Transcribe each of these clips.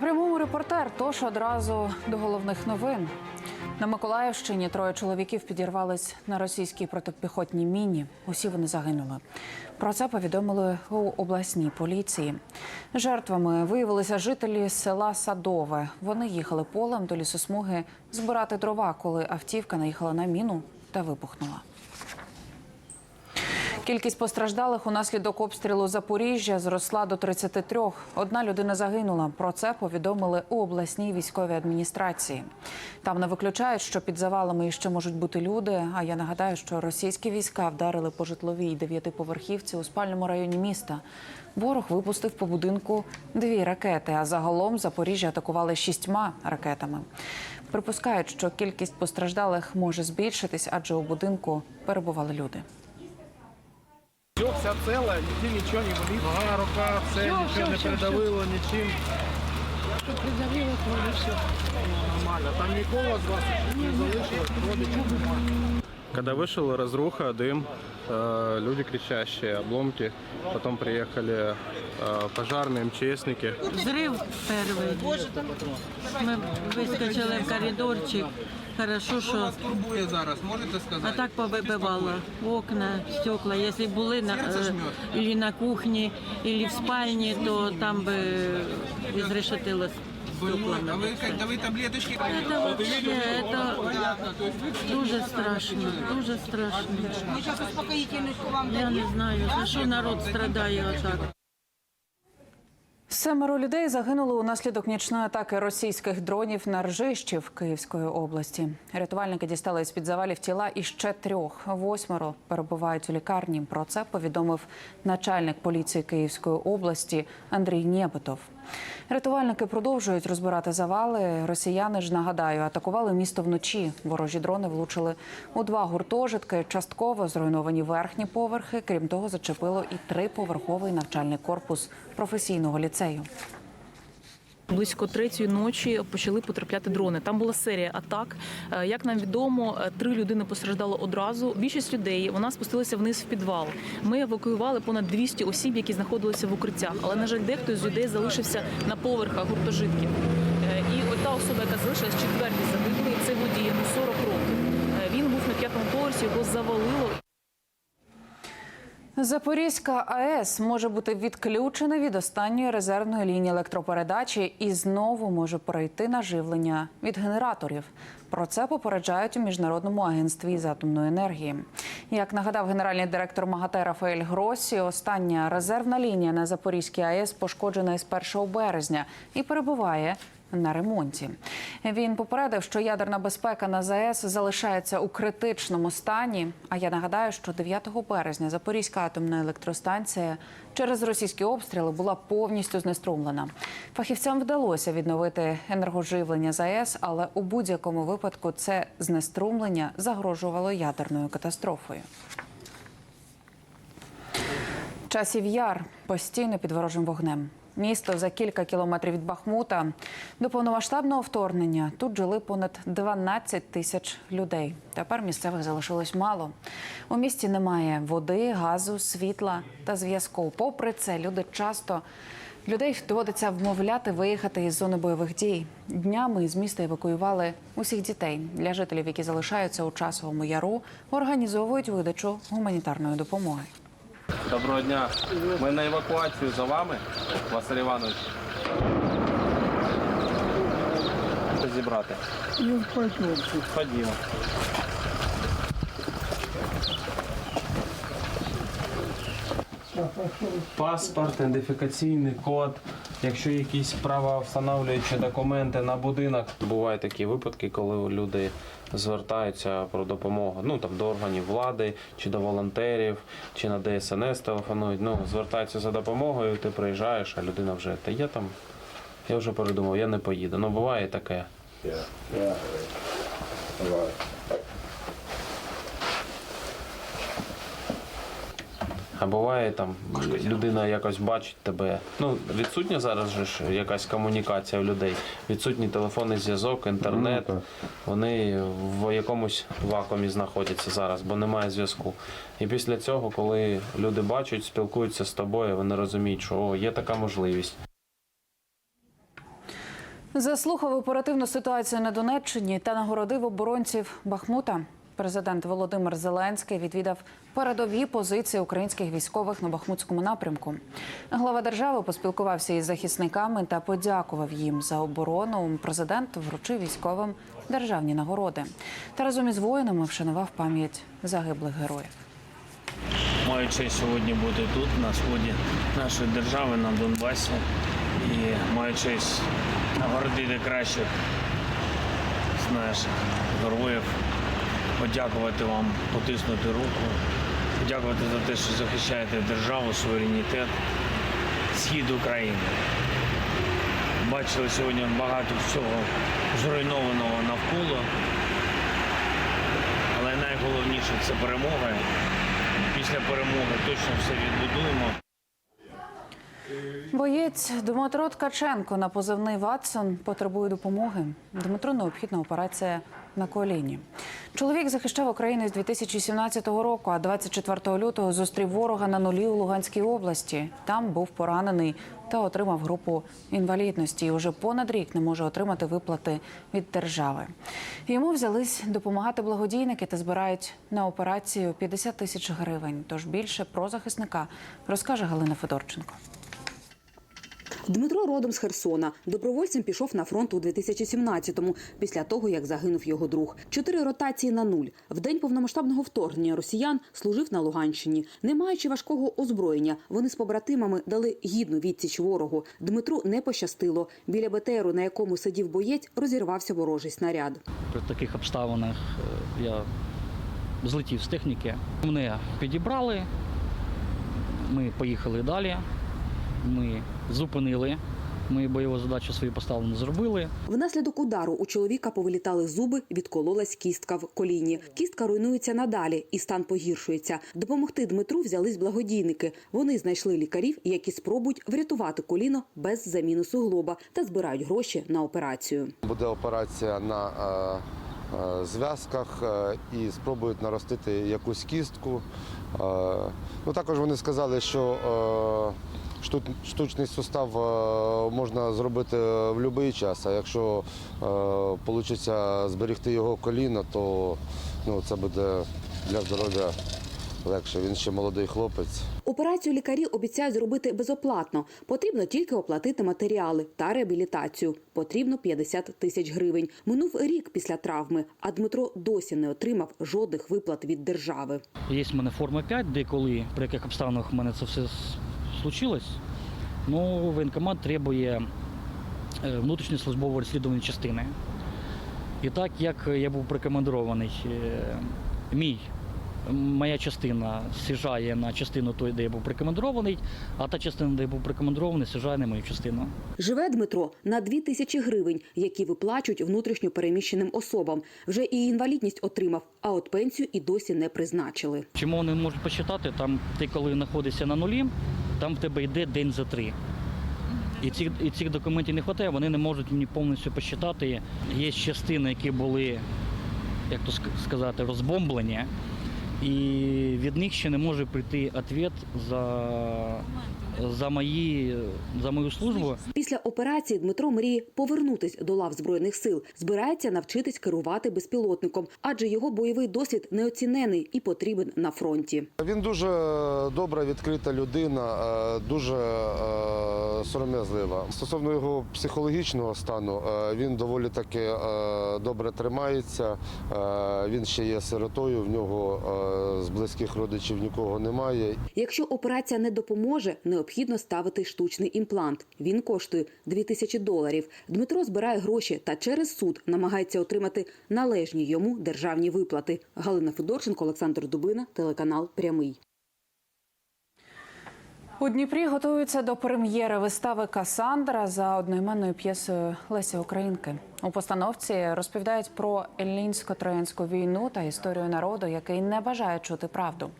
Прямому репортер, тож одразу до головних новин. На Миколаївщині троє чоловіків підірвались на російській протипіхотній міні. Усі вони загинули. Про це повідомили у обласній поліції. Жертвами виявилися жителі села Садове. Вони їхали полем до лісосмуги збирати дрова, коли автівка наїхала на міну та вибухнула. Кількість постраждалих унаслідок обстрілу Запоріжжя зросла до 33. Одна людина загинула. Про це повідомили у обласній військовій адміністрації. Там не виключають, що під завалами ще можуть бути люди. А я нагадаю, що російські війська вдарили по житловій дев'ятиповерхівці у спальному районі міста. Ворог випустив по будинку дві ракети. А загалом Запоріжжя атакували шістьма ракетами. Припускають, що кількість постраждалих може збільшитись, адже у будинку перебували люди. Все, вся ціла, ніде нічого не болить. Нога, рука, все, нічого не придавило, нічим. Придавило то все. Нормально. Там нікого з вас не залишилось, родичів немає. Когда вышел разруха, дым, э, люди кричащие, обломки. Потом приехали э, пожарные, МЧСники. Взрыв первый. Мы выскочили в коридорчик. Хорошо, що Вас турбує зараз, можете сказати? а так повибивало окна, стекла. Якщо були на, е, или на кухні, или в спальні, то там би изрешетило стеклами. А ви, а ви таблеточки? Это вообще, это дуже страшно, дуже страшно. Я не знаю, за що народ страдає отак. Семеро людей загинули унаслідок нічної атаки російських дронів на Ржищів Київської області. Рятувальники дістали з під завалів тіла і ще трьох. Восьмеро перебувають у лікарні. Про це повідомив начальник поліції Київської області Андрій Нєбитов. Рятувальники продовжують розбирати завали. Росіяни ж нагадаю, атакували місто вночі. Ворожі дрони влучили у два гуртожитки. Частково зруйновані верхні поверхи. Крім того, зачепило і триповерховий навчальний корпус професійного ліцею. Близько третьої ночі почали потрапляти дрони. Там була серія атак. Е, Як нам відомо, е, три людини постраждало одразу. Більшість людей вона спустилася вниз в підвал. Ми евакуювали понад 200 осіб, які знаходилися в укриттях. Але на жаль, дехто з людей залишився на поверхах гуртожитків. Е, І от та особа, яка залишилась четвертій загиблий, це водій йому 40 років. Він був на п'ятому поверсі, його завалило. Запорізька АЕС може бути відключена від останньої резервної лінії електропередачі і знову може перейти на живлення від генераторів. Про це попереджають у міжнародному агентстві з атомної енергії. Як нагадав генеральний директор МАГАТЕ Рафаель Гросі, остання резервна лінія на Запорізькій АЕС пошкоджена із 1 березня і перебуває на ремонті. Він попередив, що ядерна безпека на ЗАЕС залишається у критичному стані. А я нагадаю, що 9 березня Запорізька атомна електростанція через російські обстріли була повністю знеструмлена. Фахівцям вдалося відновити енергоживлення ЗАЕС, але у будь-якому випадку це знеструмлення загрожувало ядерною катастрофою. Часів яр постійно під ворожим вогнем. Місто за кілька кілометрів від Бахмута. До повномасштабного вторгнення тут жили понад 12 тисяч людей. Тепер місцевих залишилось мало. У місті немає води, газу, світла та зв'язку. Попри це, люди часто людей доводиться вмовляти виїхати із зони бойових дій. Днями із міста евакуювали усіх дітей. Для жителів, які залишаються у часовому яру, організовують видачу гуманітарної допомоги. Доброго дня. Ми на евакуацію за вами, Василь Іванович. Зібрати. Ну, Ходімо. Паспорт, ідентифікаційний код. Якщо якісь правовстановлюючі документи на будинок. Бувають такі випадки, коли люди звертаються про допомогу ну, там, до органів влади, чи до волонтерів, чи на ДСНС телефонують. Ну, звертаються за допомогою, ти приїжджаєш, а людина вже та я там. Я вже передумав, я не поїду. Ну буває таке. А буває там людина якось бачить тебе. Ну відсутня зараз же ж якась комунікація у людей. Відсутній телефонний зв'язок, інтернет. Вони в якомусь вакуумі знаходяться зараз, бо немає зв'язку. І після цього, коли люди бачать, спілкуються з тобою, вони розуміють, що о, є така можливість. Заслухав оперативну ситуацію на Донеччині та нагородив оборонців Бахмута. Президент Володимир Зеленський відвідав передові позиції українських військових на Бахмутському напрямку. Глава держави поспілкувався із захисниками та подякував їм за оборону. Президент вручив військовим державні нагороди та разом із воїнами вшанував пам'ять загиблих героїв. Маю честь сьогодні бути тут, на сході нашої держави, на Донбасі. І маю честь нагородити кращих з наших героїв, подякувати вам, потиснути руку, подякувати за те, що захищаєте державу, суверенітет, схід України. Бачили сьогодні багато всього зруйнованого навколо, але найголовніше це перемога. Після перемоги точно все відбудуємо. Боєць Дмитро Ткаченко на позивний Ватсон потребує допомоги. Дмитру необхідна операція на коліні. Чоловік захищав Україну з 2017 року, а 24 лютого зустрів ворога на нулі у Луганській області. Там був поранений та отримав групу інвалідності. І уже понад рік не може отримати виплати від держави. Йому взялись допомагати благодійники та збирають на операцію 50 тисяч гривень. Тож більше про захисника розкаже Галина Федорченко. Дмитро родом з Херсона. Добровольцем пішов на фронт у 2017-му, після того, як загинув його друг. Чотири ротації на нуль. В день повномасштабного вторгнення росіян служив на Луганщині. Не маючи важкого озброєння, вони з побратимами дали гідну відсіч ворогу. Дмитру не пощастило. Біля БТРу, на якому сидів боєць, розірвався ворожий снаряд. При таких обставинах е, я злетів з техніки. Мене підібрали, ми поїхали далі. Ми зупинили. Ми бойову задачу свою поставлену зробили. Внаслідок удару у чоловіка повилітали зуби, відкололась кістка в коліні. Кістка руйнується надалі, і стан погіршується. Допомогти Дмитру взялись благодійники. Вони знайшли лікарів, які спробують врятувати коліно без заміни суглоба та збирають гроші на операцію. Буде операція на е, е, зв'язках е, і спробують наростити якусь кістку. Е, ну, також вони сказали, що е, штучний сустав е, можна зробити в будь-який час, а якщо вийде зберегти його коліно, то ну, це буде для здоров'я легше. Він ще молодий хлопець. Операцію лікарі обіцяють зробити безоплатно. Потрібно тільки оплатити матеріали та реабілітацію. Потрібно 50 тисяч гривень. Минув рік після травми, а Дмитро досі не отримав жодних виплат від держави. Є в мене форма 5, де коли, при яких обставинах в мене це все случилось. Ну, воєнкомат требує е, внутрішньої розслідувальної частини. І так як я був прикомандирований, е, мій. Моя частина з'їжджає на частину той, де я був прикомандирований, а та частина, де я був прикомандирований, з'їжджає на мою частину. Живе Дмитро на 2 тисячі гривень, які виплачують внутрішньо переміщеним особам. Вже і інвалідність отримав, а от пенсію і досі не призначили. Чому вони можуть посчитати? Там ти коли знаходишся на нулі, там в тебе йде день за три. І цих, і цих документів не вистачає, вони не можуть мені повністю посчитати. Є частини, які були, як то сказати, розбомблені, і від них ще не може прийти відповідь за, за, мої, за мою службу. Після операції Дмитро мріє повернутись до лав збройних сил. Збирається навчитись керувати безпілотником, адже його бойовий досвід неоцінений і потрібен на фронті. Він дуже добра, відкрита людина, е, дуже е, сором'язлива. Стосовно його психологічного стану, е, він доволі таки добре тримається. Він ще є сиротою, в нього з близьких родичів нікого немає. Якщо операція не допоможе, необхідно ставити штучний імплант. Він коштує 2000 доларів. Дмитро збирає гроші та через суд намагається отримати належні йому державні виплати. Галина Федорченко, Олександр Дубина, телеканал Прямий. У Дніпрі готуються до прем'єри вистави Касандра за одноіменною п'єсою Лесі Українки. У постановці розповідають про елінсько-троянську війну та історію народу, який не бажає чути правду.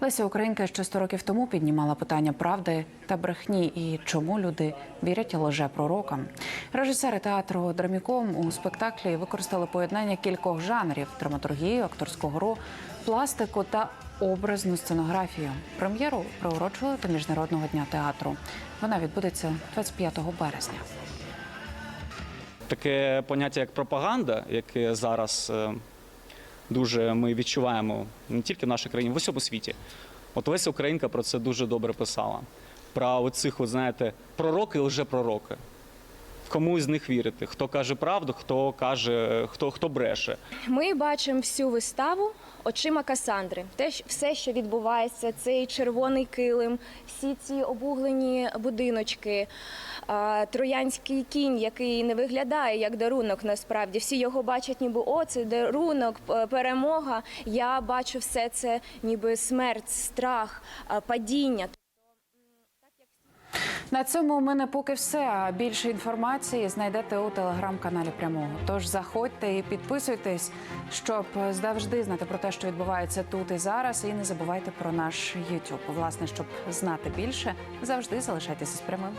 Леся Українка ще 100 років тому піднімала питання правди та брехні і чому люди вірять лже-пророкам. Режисери театру Драміком у спектаклі використали поєднання кількох жанрів: драматургію, акторську гру, пластику та образну сценографію. Прем'єру приурочили до міжнародного дня театру. Вона відбудеться 25 березня. таке поняття, як пропаганда, яке зараз е, дуже ми відчуваємо не тільки в нашій країні, в усьому світі. От Леся Українка про це дуже добре писала. Про оцих, от, знаєте, пророки і лжепророки. Кому з них вірити? Хто каже правду, хто каже, хто, хто бреше. Ми бачимо всю виставу очима Касандри. Те, все, що відбувається, цей червоний килим, всі ці обуглені будиночки, троянський кінь, який не виглядає як дарунок. Насправді всі його бачать, ніби о, це дарунок, перемога. Я бачу все це, ніби смерть, страх, падіння. На цьому у мене поки все. А більше інформації знайдете у телеграм-каналі прямого. Тож заходьте і підписуйтесь, щоб завжди знати про те, що відбувається тут і зараз. І не забувайте про наш YouTube. Власне, щоб знати більше, завжди залишайтеся з прямим.